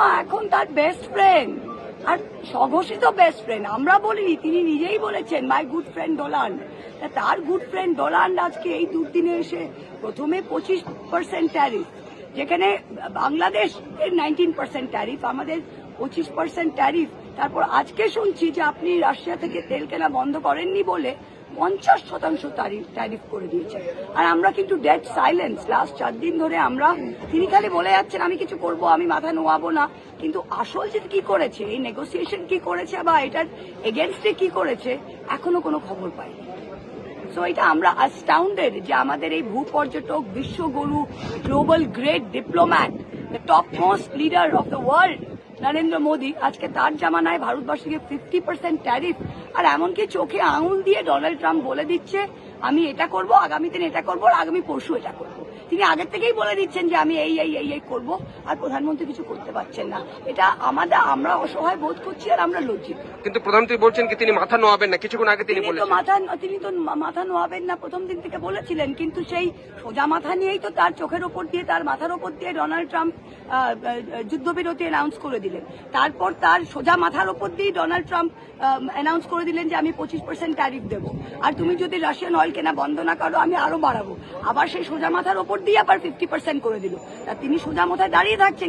Obama এখন তার best friend আর স্বঘোষিত বেস্ট ফ্রেন্ড আমরা বলিনি, তিনি নিজেই বলেছেন মাই গুড ফ্রেন্ড ডোলান্ড তা তার গুড ফ্রেন্ড ডোলান আজকে এই দুদিনে এসে প্রথমে পঁচিশ পার্সেন্ট ট্যারিফ যেখানে বাংলাদেশ নাইনটিন পার্সেন্ট ট্যারিফ আমাদের পঁচিশ পার্সেন্ট ট্যারিফ তারপর আজকে শুনছি যে আপনি রাশিয়া থেকে তেল কেনা বন্ধ করেননি বলে পঞ্চাশ শতাংশ ট্যারিফ করে দিয়েছেন আর আমরা কিন্তু ডেড সাইলেন্স লাস্ট চার দিন ধরে আমরা, তিনি খালি বলে যাচ্ছেন, আমি কিছু করব, আমি মাথা নোয়াবো না। কিন্তু আসল যে কি করেছে? এই নেগোসিয়েশন কি করেছে বা এটার এগেনস্টে কি করেছে, এখনও কোনো খবর পাইনি। সো এটা আমরা অ্যাস্টাউন্ডেড যে আমাদের এই ভূ পর্যটক বিশ্বগুরু global great diplomat the top most leader of the world Narendra Modi আজকে তার জামানায় ভারতবর্ষকে ফিফটি পার্সেন্ট ট্যারিফ আর এমনকি চোখে আঙুল দিয়ে ডোনাল্ড ট্রাম্প বলে দিচ্ছে আমি এটা করব আগামী দিন এটা করব আর আগামী পরশু এটা করব। তিনি আগের থেকেই বলে দিচ্ছেন যে আমি এই এই এই এই করব আর প্রধানমন্ত্রী কিছু করতে পারছেন না। এটা আমাদের আমরা অসহায় বোধ করছি আর আমরা লজ্জিত। কিন্তু প্রধানমন্ত্রী বলছেন কি তিনি মাথা নোয়াবেন না কিছুক্ষণ আগে তিনি বলেছেন। মাথা তিনি তো মাথা নোয়াবেন না প্রথম দিন থেকে বলেছিলেন কিন্তু সেই সোজা মাথা নিয়েই তো তার চোখের ওপর দিয়ে তার মাথার ওপর দিয়ে ডোনাল্ড ট্রাম্প যুদ্ধবিরতি অ্যানাউন্স করে দিলেন। তারপর তার সোজা মাথার ওপর দিয়ে ডোনাল্ড ট্রাম্প অ্যানাউন্স করে দিলেন যে আমি পঁচিশ পার্সেন্ট ট্যারিফ দেবো। আর তুমি যদি রাশিয়ান অয়েল কেনা বন্ধ না করো, আমি আরও বাড়াবো। আবার সেই সোজা মাথার উপর দিয়ে আবার ফিফটি পার্সেন্ট করে দিল। তা তিনি সোজা মাথায় দাঁড়িয়ে থাকছেন